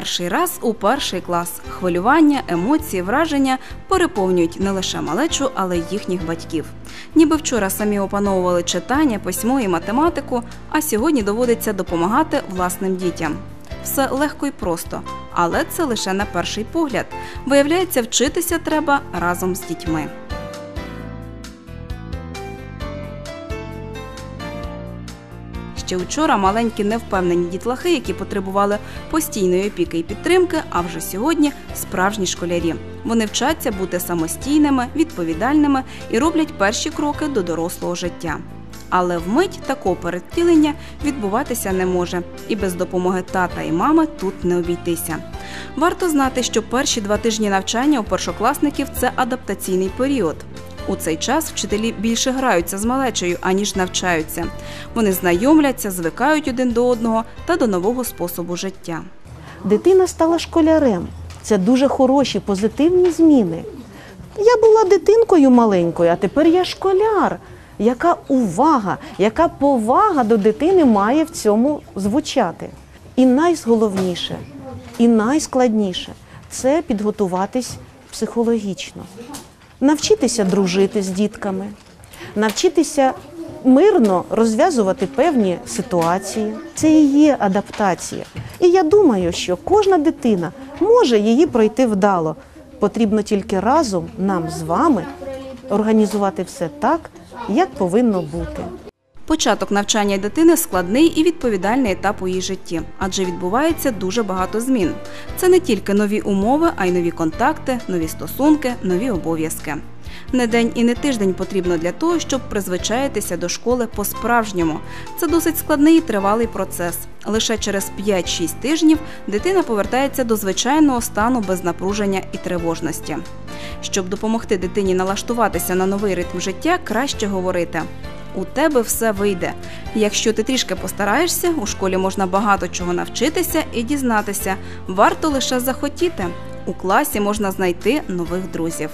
Перший раз у перший клас. Хвилювання, емоції, враження переповнюють не лише малечу, але й їхніх батьків. Ніби вчора самі опановували читання, письмо і математику, а сьогодні доводиться допомагати власним дітям. Все легко і просто, але це лише на перший погляд. Виявляється, вчитися треба разом з дітьми. Ще вчора маленькі невпевнені дітлахи, які потребували постійної опіки і підтримки, а вже сьогодні справжні школярі. Вони вчаться бути самостійними, відповідальними і роблять перші кроки до дорослого життя. Але вмить такого передтілення відбуватися не може, і без допомоги тата і мами тут не обійтися. Варто знати, що перші два тижні навчання у першокласників це адаптаційний період. У цей час вчителі більше граються з малечею, аніж навчаються. Вони знайомляться, звикають один до одного та до нового способу життя. Дитина стала школярем. Це дуже хороші, позитивні зміни. Я була дитинкою маленькою, а тепер я школяр. Яка увага, яка повага до дитини має в цьому звучати? І найголовніше, і найскладніше це підготуватись психологічно, навчитися дружити з дітками, навчитися мирно розв'язувати певні ситуації. Це і є адаптація. І я думаю, що кожна дитина може її пройти вдало. Потрібно тільки разом нам з вами організувати все так, як повинно бути. Початок навчання дитини складний і відповідальний етап у її житті, адже відбувається дуже багато змін. Це не тільки нові умови, а й нові контакти, нові стосунки, нові обов'язки. Не день і не тиждень потрібно для того, щоб призвичаїтися до школи по-справжньому. Це досить складний і тривалий процес. Лише через 5-6 тижнів дитина повертається до звичайного стану без напруження і тривожності. Щоб допомогти дитині налаштуватися на новий ритм життя, краще говорити. У тебе все вийде. Якщо ти трішки постараєшся, у школі можна багато чого навчитися і дізнатися. Варто лише захотіти. У класі можна знайти нових друзів.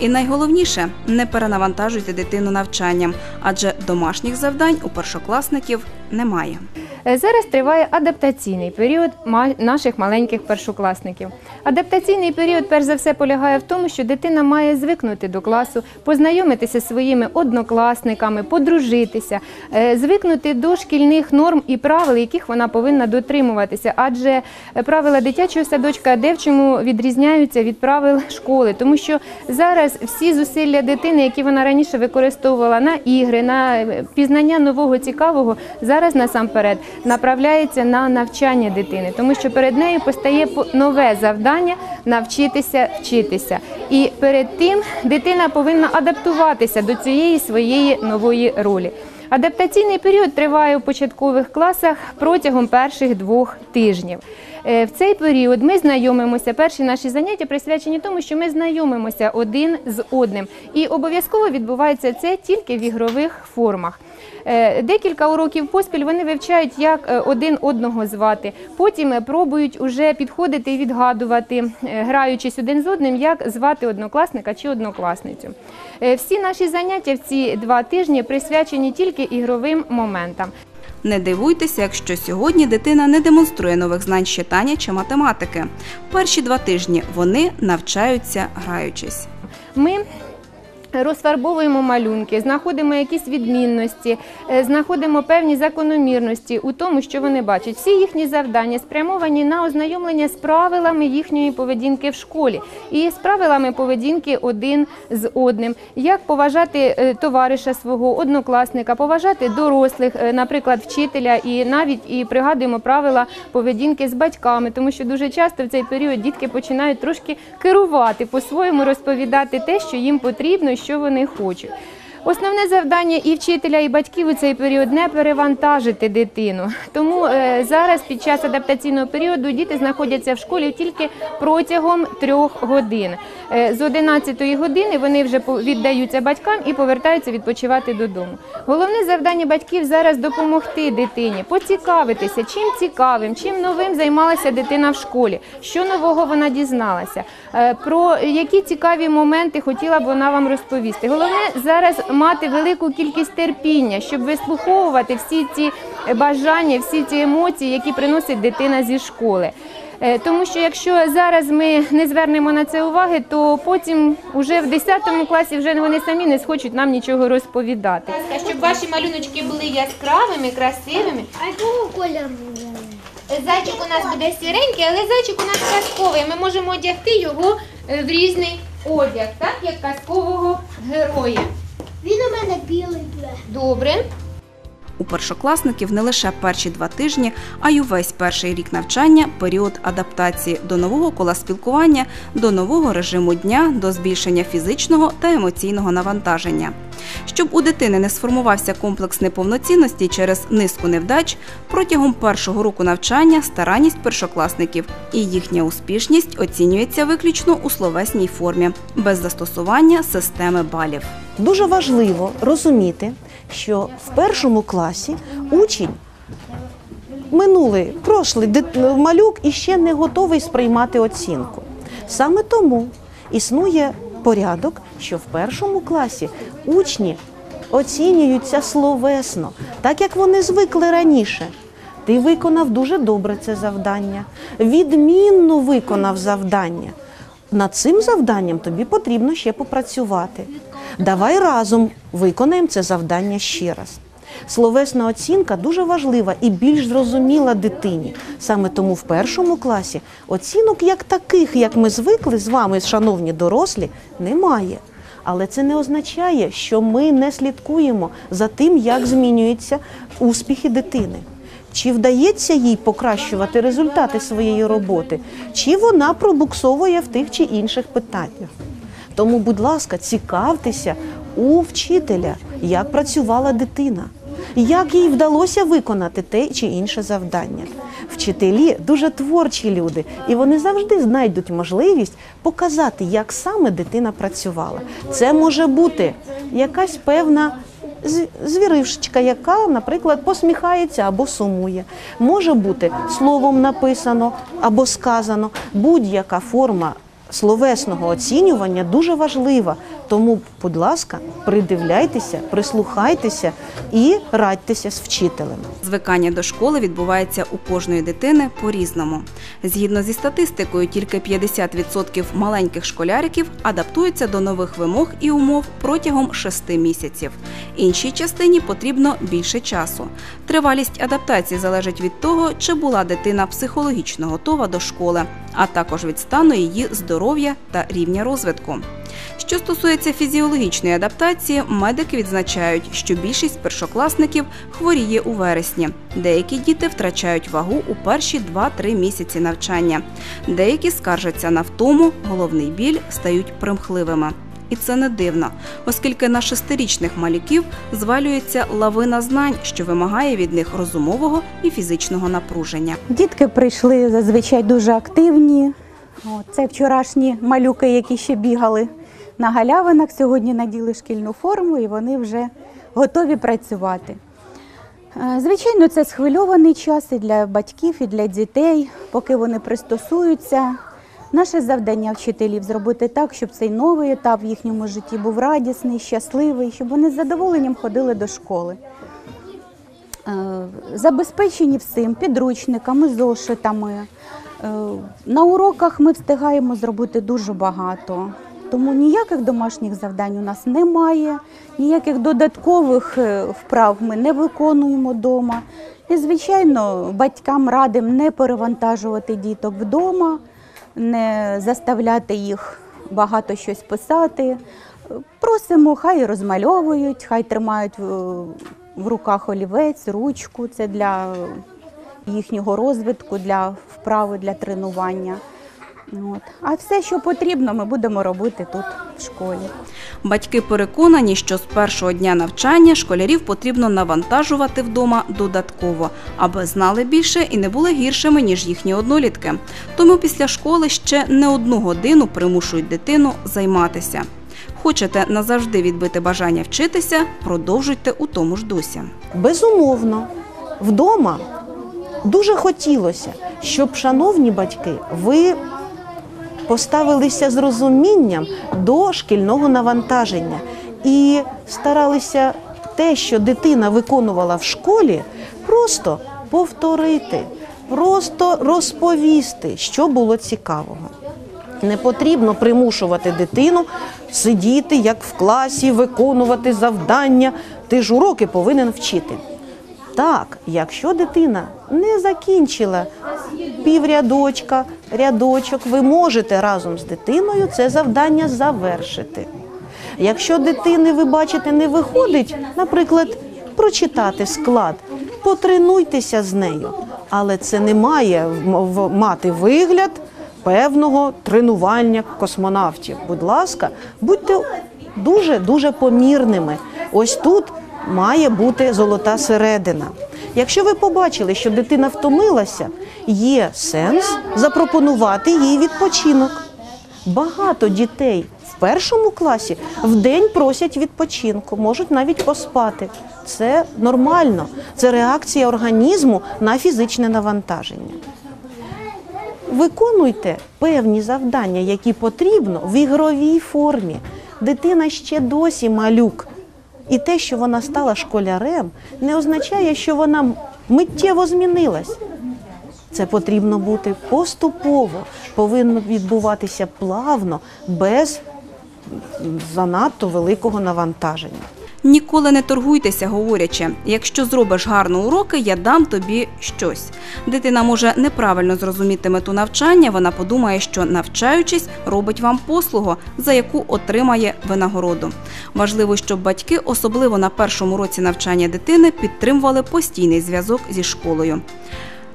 І найголовніше не перенавантажуйте дитину навчанням, адже домашніх завдань у першокласників немає. Е, Зараз триває адаптаційний період наших маленьких першокласників. Адаптаційний період, перш за все, полягає в тому, що дитина має звикнути до класу, познайомитися зі своїми однокласниками, подружитися, е, звикнути до шкільних норм і правил, яких вона повинна дотримуватися. Адже е, правила дитячого садочка де в чому відрізняються від правил школи, тому що зараз всі зусилля дитини, які вона раніше використовувала на ігри, на пізнання нового цікавого, зараз насамперед направляється на навчання дитини, тому що перед нею постає по- нове завдання навчитися вчитися. І перед тим дитина повинна адаптуватися до цієї своєї нової ролі. Адаптаційний період триває у початкових класах протягом перших двох тижнів. Е, В цей період ми знайомимося. Перші наші заняття присвячені тому, що ми знайомимося один з одним. І обов'язково відбувається це тільки в ігрових формах. Е, Декілька уроків поспіль вони вивчають, як е, один одного звати. Потім е, пробують уже підходити і відгадувати, граючись один з одним, як звати однокласника чи однокласницю. Всі наші заняття в ці два тижні присвячені тільки ігровим моментам. Не дивуйтеся, якщо сьогодні дитина не демонструє нових знань з читання чи математики. Перші два тижні вони навчаються граючись. Ми розфарбовуємо малюнки, знаходимо якісь відмінності, е, знаходимо певні закономірності у тому, що вони бачать. Всі їхні завдання спрямовані на ознайомлення з правилами їхньої поведінки в школі і з правилами поведінки один з одним. Як поважати е, товариша свого однокласника, поважати дорослих, е, наприклад, вчителя, і навіть і пригадуємо правила поведінки з батьками, тому що дуже часто в цей період дітки починають трошки керувати, по-своєму розповідати те, що їм потрібно, що вони хочуть. Основне завдання і вчителя, і батьків у цей період не перевантажити дитину. Тому е, зараз під час адаптаційного періоду діти знаходяться в школі тільки протягом трьох годин. Е, з 11 години вони вже віддаються батькам і повертаються відпочивати додому. Головне завдання батьків зараз допомогти дитині, поцікавитися, чим цікавим, чим новим займалася дитина в школі, що нового вона дізналася, е, про які цікаві моменти хотіла б вона вам розповісти. Головне зараз мати велику кількість терпіння, щоб вислуховувати всі ці бажання, всі ці емоції, які приносить дитина зі школи. Е, Тому що якщо зараз ми не звернемо на це уваги, то потім уже в 10 класі вже вони самі не схочуть нам нічого розповідати. Щоб ваші малюночки були яскравими, красивими. А якого кольору? Зайчик у нас буде сіренький, але зайчик у нас казковий. Ми можемо одягти його е, в різний одяг, так як казкового героя. Він у мене білий буде. Добре. У першокласників не лише перші два тижні, а й увесь перший рік навчання період адаптації до нового кола спілкування, до нового режиму дня, до збільшення фізичного та емоційного навантаження. Щоб у дитини не сформувався комплекс неповноцінності через низку невдач, протягом першого року навчання старанність першокласників і їхня успішність оцінюється виключно у словесній формі, без застосування системи балів. Дуже важливо розуміти, що в першому класі учень минулий, прошлий малюк і ще не готовий сприймати оцінку. Саме тому існує порядок, що в першому класі учні оцінюються словесно, так як вони звикли раніше. Ти виконав дуже добре це завдання, відмінно виконав завдання. Над цим завданням тобі потрібно ще попрацювати. Давай разом виконаємо це завдання ще раз. Словесна оцінка дуже важлива і більш зрозуміла дитині. Саме тому в першому класі оцінок як таких, як ми звикли з вами, шановні дорослі, немає. Але це не означає, що ми не слідкуємо за тим, як змінюються успіхи дитини. Чи вдається їй покращувати результати своєї роботи, чи вона пробуксовує в тих чи інших питаннях. Тому, будь ласка, цікавтеся у вчителя, як працювала дитина, як їй вдалося виконати те чи інше завдання. Вчителі дуже творчі люди, і вони завжди знайдуть можливість показати, як саме дитина працювала. Це може бути якась певна звіришечка, яка, наприклад, посміхається або сумує. Може бути словом написано або сказано. Будь-яка форма словесного оцінювання дуже важлива. Тому, будь ласка, придивляйтеся, прислухайтеся і радьтеся з вчителем. Звикання до школи відбувається у кожної дитини по-різному. Згідно зі статистикою, тільки 50% маленьких школяриків адаптуються до нових вимог і умов протягом 6 місяців. Іншій частині потрібно більше часу. Тривалість адаптації залежить від того, чи була дитина психологічно готова до школи, а також від стану її здоров'я та рівня розвитку. Що стосується фізіологічної адаптації, медики відзначають, що більшість першокласників хворіє у вересні. Деякі діти втрачають вагу у перші 2-3 місяці навчання. Деякі скаржаться на втому, головний біль стають примхливими. І це не дивно, оскільки на шестирічних малюків звалюється лавина знань, що вимагає від них розумового і фізичного напруження. Дітки прийшли зазвичай дуже активні. Це вчорашні малюки, які ще бігали на галявинах. Сьогодні наділи шкільну форму і вони вже готові працювати. Е, Звичайно, це схвильований час і для батьків, і для дітей, поки вони пристосуються. Наше завдання вчителів зробити так, щоб цей новий етап в їхньому житті був радісний, щасливий, щоб вони з задоволенням ходили до школи. Е, забезпечені всім підручниками, зошитами. Е, На уроках ми встигаємо зробити дуже багато. Тому ніяких домашніх завдань у нас немає, ніяких додаткових е, вправ ми не виконуємо вдома. І, звичайно, батькам радимо не перевантажувати діток вдома, не заставляти їх багато щось писати. Просимо, хай розмальовують, хай тримають в руках олівець, ручку. Це для їхнього розвитку, для вправи, для тренування. От. А все, що потрібно, ми будемо робити тут в школі. Батьки переконані, що з першого дня навчання школярів потрібно навантажувати вдома додатково, аби знали більше і не були гіршими, ніж їхні однолітки. Тому після школи ще не одну годину примушують дитину займатися. Хочете назавжди відбити бажання вчитися, продовжуйте у тому ж дусі. Безумовно, вдома дуже хотілося, щоб, шановні батьки, ви поставилися з розумінням до шкільного навантаження і старалися те, що дитина виконувала в школі, просто повторити. просто розповісти, що було цікавого. Не потрібно примушувати дитину сидіти як в класі, виконувати завдання. Ти ж уроки повинен вчити. Так, якщо дитина не закінчила піврядочка, рядочок, ви можете разом з дитиною це завдання завершити. Якщо дитини, ви бачите, не виходить, наприклад, прочитати склад, потренуйтеся з нею. Але це не має мати вигляд певного тренування космонавтів. Будь ласка, будьте дуже дуже помірними. Ось тут має бути золота середина. Якщо ви побачили, що дитина втомилася, є сенс запропонувати їй відпочинок. Багато дітей в першому класі в день просять відпочинку, можуть навіть поспати. Це нормально, це реакція організму на фізичне навантаження. Виконуйте певні завдання, які потрібно в ігровій формі. Дитина ще досі малюк. І те, що вона стала школярем, не означає, що вона миттєво змінилась. Це потрібно бути поступово, повинно відбуватися плавно, без занадто великого навантаження. Ніколи не торгуйтеся, говорячи, якщо зробиш гарно уроки, я дам тобі щось. Дитина може неправильно зрозуміти мету навчання. Вона подумає, що навчаючись, робить вам послугу, за яку отримає винагороду. Важливо, щоб батьки, особливо на першому році навчання дитини, підтримували постійний зв'язок зі школою.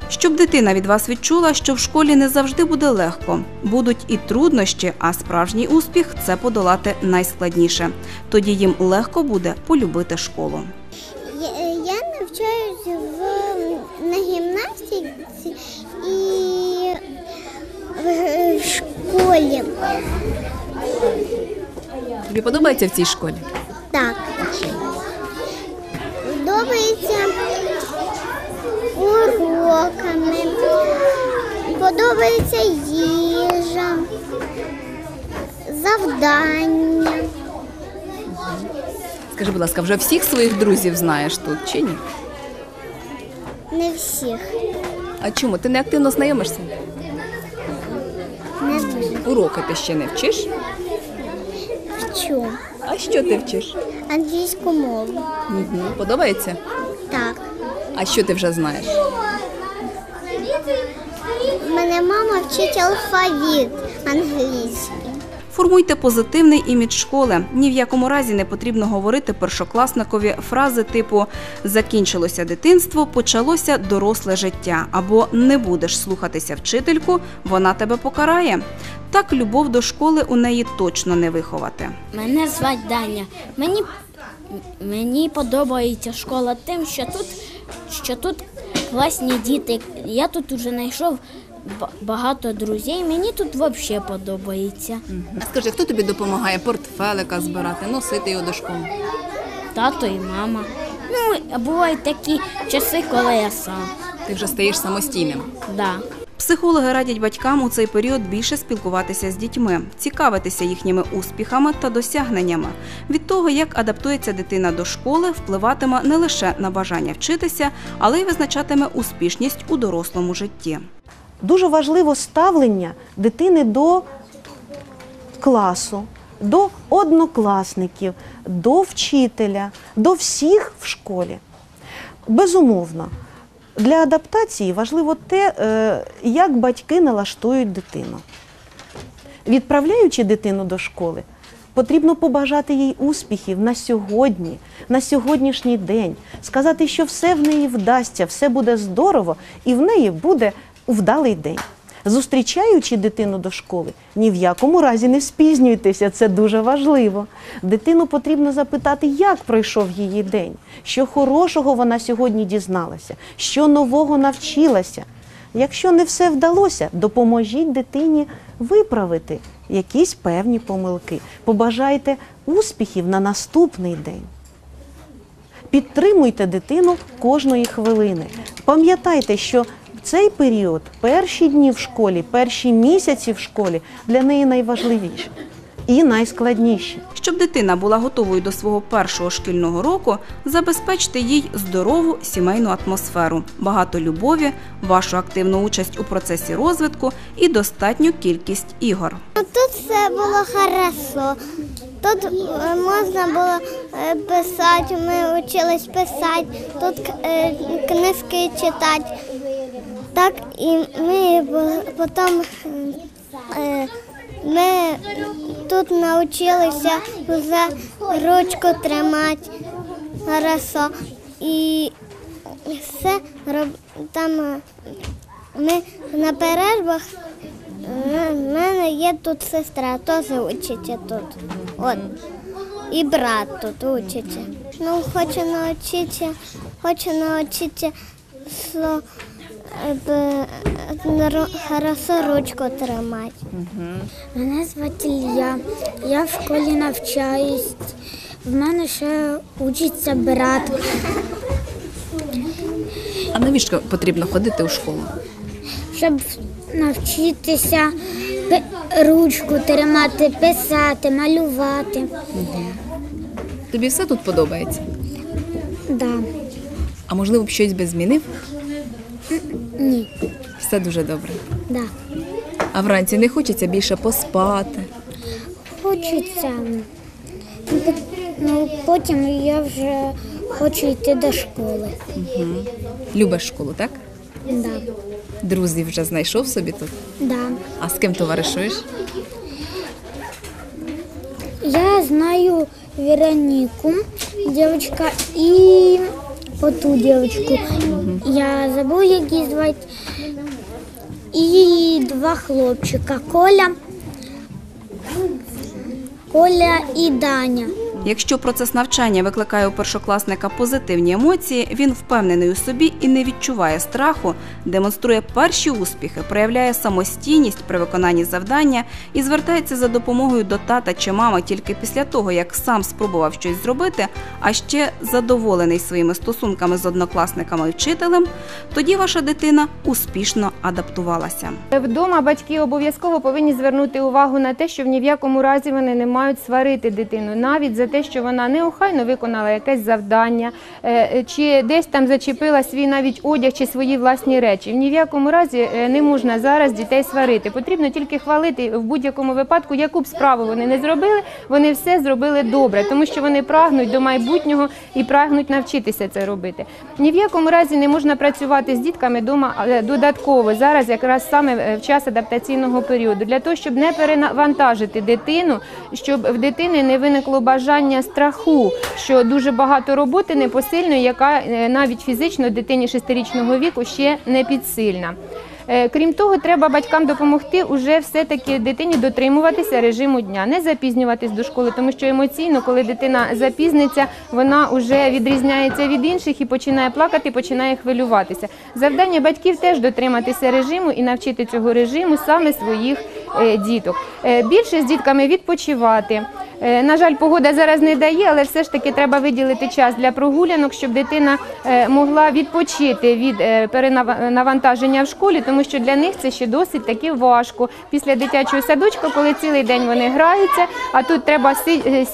Щоб дитина від вас відчула, що в школі не завжди буде легко. Будуть і труднощі, а справжній успіх це подолати найскладніше. Тоді їм легко буде полюбити школу. Я, я навчаюся в, на гімнастиці і в, в школі. Тобі подобається в цій школі? Так. Подобається уроками, подобається їжа, завдання. Скажи, будь ласка, вже всіх своїх друзів знаєш тут чи ні? Не всіх. А чому? Ти не активно знайомишся? Не дуже. Уроки ти ще не вчиш? Вчу А що ти вчиш? англійську мову. Угу. Подобається? Так. А що ти вже знаєш? Мене мама вчить алфавіт англійський. Формуйте позитивний імідж школи. Ні в якому разі не потрібно говорити першокласникові фрази типу закінчилося дитинство, почалося доросле життя або не будеш слухатися вчительку, вона тебе покарає. Так любов до школи у неї точно не виховати. Мене звати Даня. Мені, мені подобається школа тим, що тут, що тут класні діти. Я тут уже знайшов багато друзів. Мені тут взагалі подобається. А скажи, хто тобі допомагає портфелика збирати, носити його до школи? Тато і мама. Ну, а бувають такі часи, коли я сам. Ти вже стаєш самостійним. Да. Психологи радять батькам у цей період більше спілкуватися з дітьми, цікавитися їхніми успіхами та досягненнями. Від того, як адаптується дитина до школи, впливатиме не лише на бажання вчитися, але й визначатиме успішність у дорослому житті. Дуже важливо ставлення дитини до класу, до однокласників, до вчителя, до всіх в школі. Безумовно, для адаптації важливо те, е, як батьки налаштують дитину. Відправляючи дитину до школи, потрібно побажати їй успіхів на сьогодні, на сьогоднішній день, сказати, що все в неї вдасться, все буде здорово, і в неї буде вдалий день. Зустрічаючи дитину до школи, ні в якому разі не спізнюйтеся, це дуже важливо. Дитину потрібно запитати, як пройшов її день, що хорошого вона сьогодні дізналася, що нового навчилася. Якщо не все вдалося, допоможіть дитині виправити якісь певні помилки. Побажайте успіхів на наступний день. Підтримуйте дитину кожної хвилини. Пам'ятайте, що цей період, перші дні в школі, перші місяці в школі для неї найважливіші. і найскладніші. Щоб дитина була готовою до свого першого шкільного року, забезпечте їй здорову сімейну атмосферу, багато любові, вашу активну участь у процесі розвитку і достатню кількість ігор. Ну, Тут все було хорошо. Тут е, можна було е, писати, ми вчились писати, тут е, книжки читати. Так і ми потім е, ми тут навчилися вже ручку тримати хорошо. І все там е, ми на перервах У мене є тут сестра, теж учиться тут. От. І брат тут учиться. Ну, хочу навчитися, хочу навчитися, ручку тримати. Мене звати Ілля. Я в школі навчаюсь. В мене ще учиться брат. А навіщо потрібно ходити у школу? щоб навчитися ручку тримати, писати, малювати. Тобі все тут подобається? Да. А можливо б щось би змінив? Ні. Все дуже добре. Да. А вранці не хочеться більше поспати. Хочеться. Ну, потім я вже хочу йти до школи. Любиш школу, так? Да. Друзів вже знайшов собі тут. Да. А з ким товаришуєш? Я знаю Веронику, девочка, и оту девочку. Я забув, як її звати. І два хлопчика Коля. Коля і Даня. Якщо процес навчання викликає у першокласника позитивні емоції, він впевнений у собі і не відчуває страху, демонструє перші успіхи, проявляє самостійність при виконанні завдання і звертається за допомогою до тата чи мами тільки після того, як сам спробував щось зробити, а ще задоволений своїми стосунками з однокласниками і вчителем, тоді ваша дитина успішно адаптувалася. Вдома батьки обов'язково повинні звернути увагу на те, що в ні в якому разі вони не мають сварити дитину, навіть за те, що вона неохайно виконала якесь завдання, е, чи десь там зачепила свій навіть одяг чи свої власні речі. Ні в якому разі е, не можна зараз дітей сварити. Потрібно тільки хвалити в будь-якому випадку, яку б справу вони не зробили, вони все зробили добре, тому що вони прагнуть до майбутнього і прагнуть навчитися це робити. Ні в якому разі не можна працювати з дітками вдома але додатково зараз, якраз саме е, в час адаптаційного періоду, для того, щоб не перенавантажити дитину, щоб в дитини не виникло бажання страху, що дуже багато роботи непосильної, яка е, навіть фізично дитині шестирічного віку ще не підсильна. Е, Крім того, треба батькам допомогти уже все-таки дитині дотримуватися режиму дня, не запізнюватись до школи, тому що емоційно, коли дитина запізниться, вона вже відрізняється від інших і починає плакати, починає хвилюватися. Завдання батьків теж дотриматися режиму і навчити цього режиму саме своїх е, діток. Більше з дітками відпочивати. Е, На жаль, погода зараз не дає, але все ж таки треба виділити час для прогулянок, щоб дитина е, могла відпочити від е, перенавантаження в школі, тому що для них це ще досить таки важко. Після дитячого садочка, коли цілий день вони граються, а тут треба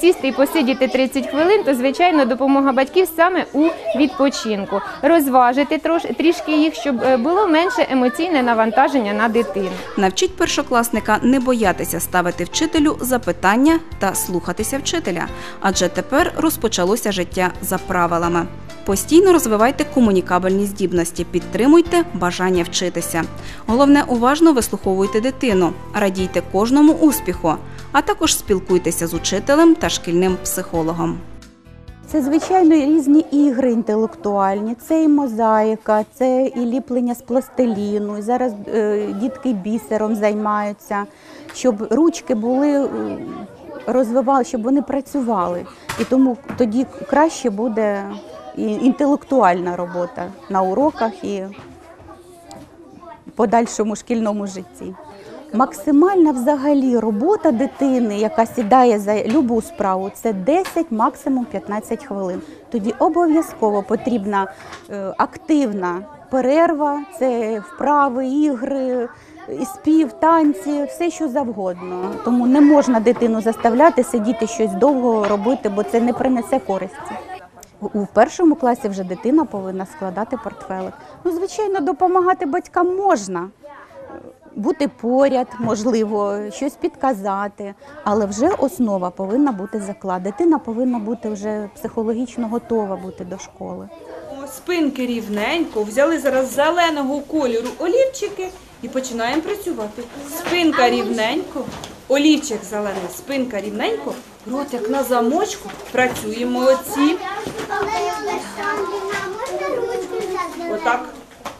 сісти і посидіти 30 хвилин, то звичайно допомога батьків саме у відпочинку. Розважити трішки їх, щоб було менше емоційне навантаження на дитину. Навчіть першокласника не боятися ставити вчителю запитання та слухатися вчителя, адже тепер розпочалося життя за правилами. Постійно розвивайте комунікабельні здібності, підтримуйте бажання вчитися. Головне, уважно вислуховуйте дитину, радійте кожному успіху, а також спілкуйтеся з учителем та шкільним психологом. Це звичайно різні ігри інтелектуальні. Це і мозаїка, це і ліплення з пластиліну. І зараз е, дітки бісером займаються, щоб ручки були е, розвивали, щоб вони працювали. І тому тоді краще буде інтелектуальна робота на уроках і в подальшому шкільному житті. Максимальна взагалі робота дитини, яка сідає за любу справу, це 10, максимум 15 хвилин. Тоді обов'язково потрібна е, активна перерва, це вправи, ігри, спів, танці, все що завгодно. Тому не можна дитину заставляти сидіти щось довго робити, бо це не принесе користі. У- першому класі вже дитина повинна складати портфелик. Ну, звичайно, допомагати батькам можна. Бути поряд, можливо, щось підказати, але вже основа повинна бути заклад. Дитина повинна бути вже психологічно готова бути до школи. Спинки рівненько, взяли зараз зеленого кольору олівчики і починаємо працювати. Спинка рівненько, олівчик зелений, спинка рівненько, ротик на замочку, працюємо молодці. Отак.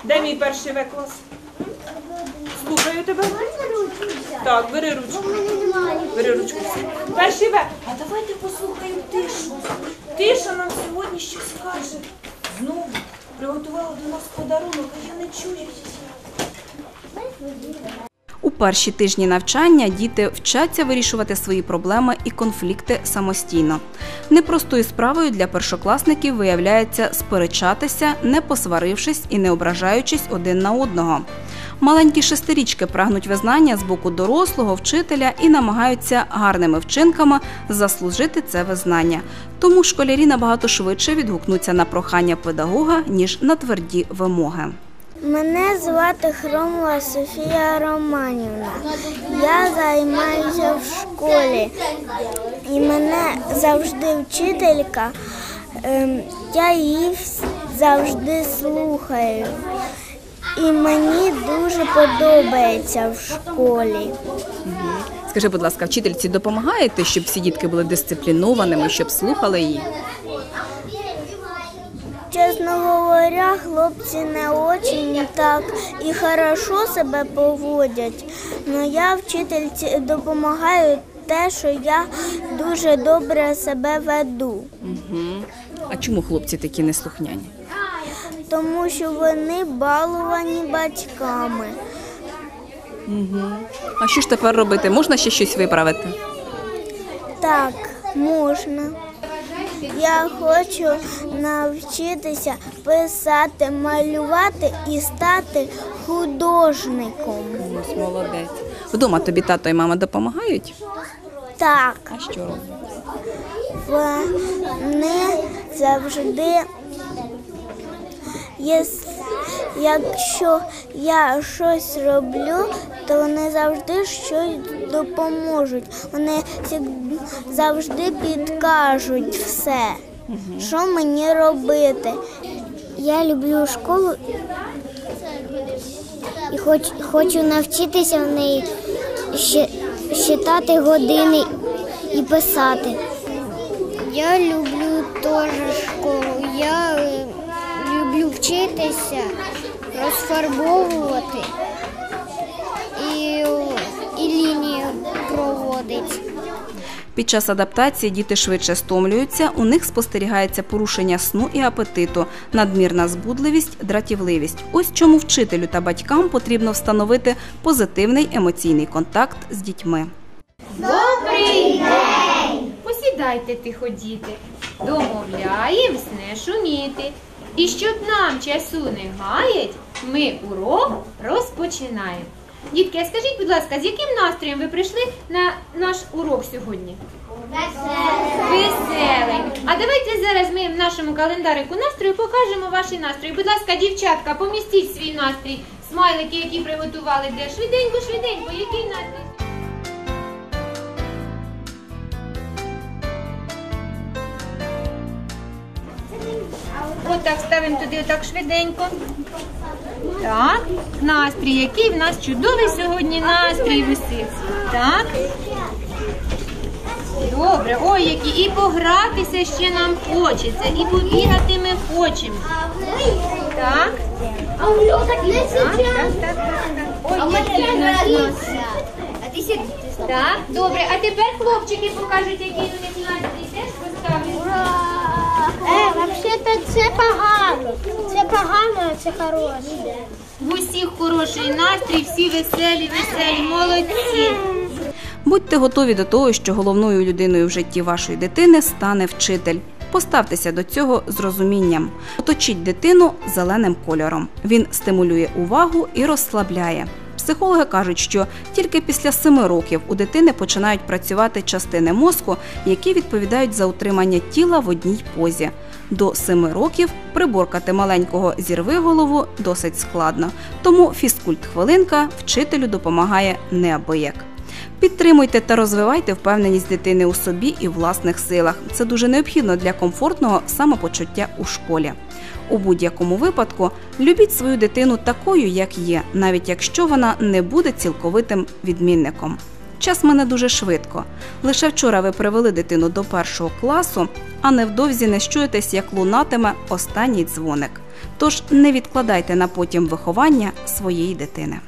Де мій перший В? Слухаю тебе. Так, бери ручку. Бери ручку. Перший В. А давайте послухаємо тишу. Тиша нам сьогодні щось каже. Знову приготувала до нас подарунок, а я не чую. У перші тижні навчання діти вчаться вирішувати свої проблеми і конфлікти самостійно. Непростою справою для першокласників виявляється сперечатися, не посварившись і не ображаючись один на одного. Маленькі шестирічки прагнуть визнання з боку дорослого вчителя і намагаються гарними вчинками заслужити це визнання. Тому школярі набагато швидше відгукнуться на прохання педагога, ніж на тверді вимоги. Мене звати Хромова Софія Романівна. Я займаюся в школі. І мене завжди вчителька. ем, Я її завжди слухаю. І мені дуже подобається в школі. Скажи, будь ласка, вчительці допомагаєте, щоб всі дітки були дисциплінованими, щоб слухали її? Чесно говоря, хлопці не очень так і хорошо себе поводять. але я вчительці допомагаю те, що я дуже добре себе веду, А чому хлопці такі неслухняні? тому що вони балувані батьками. А що ж тепер робити? Можна ще щось виправити? Так, можна. Я хочу навчитися писати, малювати і стати художником. Ось молодець. Вдома тобі тато і мама допомагають? Так. А що роблять? Вони завжди, якщо я щось роблю, то вони завжди щось допоможуть. Вони завжди підкажуть все, що мені робити. Я люблю школу і хоч, хочу навчитися в неї считати години і писати. Я люблю теж школу. Я е, вчитися, розфарбовувати і, і лінію проводити. Під час адаптації діти швидше стомлюються, у них спостерігається порушення сну і апетиту, надмірна збудливість, дратівливість. Ось чому вчителю та батькам потрібно встановити позитивний емоційний контакт з дітьми. Добрий день! Посідайте тихо, діти. Домовляємось не шуміти. І щоб нам часу не гаять, ми урок розпочинаємо. Дітки, скажіть, будь ласка, з яким настроєм ви прийшли на наш урок сьогодні? Веселий. А давайте зараз ми в нашому календарику настрою покажемо ваші настрої. Будь ласка, дівчатка, помістіть свій настрій. Смайлики, які приготували, де швиденько, швиденько, який настрій? Отак ставимо туди отак швиденько. Так, настрій, який в нас чудовий сьогодні настрій висить. Так. Добре, ой, які і погратися ще нам хочеться, і побігати ми хочемо. Так. Так, так, так, так. Ой, які в нас настрій. Так, добре. А тепер хлопчики покажуть, який у них. Е, взагалі це погано. Це погано, а це хороше. В усіх хороший настрій, всі веселі, веселі, молодці. Будьте готові до того, що головною людиною в житті вашої дитини стане вчитель. Поставтеся до цього з розумінням. Оточіть дитину зеленим кольором. Він стимулює увагу і розслабляє. Психологи кажуть, що тільки після семи років у дитини починають працювати частини мозку, які відповідають за утримання тіла в одній позі. До семи років приборкати маленького зірви голову досить складно, тому фізкульт-хвилинка вчителю допомагає неабияк. Підтримуйте та розвивайте впевненість дитини у собі і власних силах. Це дуже необхідно для комфортного самопочуття у школі. У будь-якому випадку любіть свою дитину такою, як є, навіть якщо вона не буде цілковитим відмінником. Час мене дуже швидко. Лише вчора ви привели дитину до першого класу, а невдовзі не щуєтесь, як лунатиме останній дзвоник. Тож не відкладайте на потім виховання своєї дитини.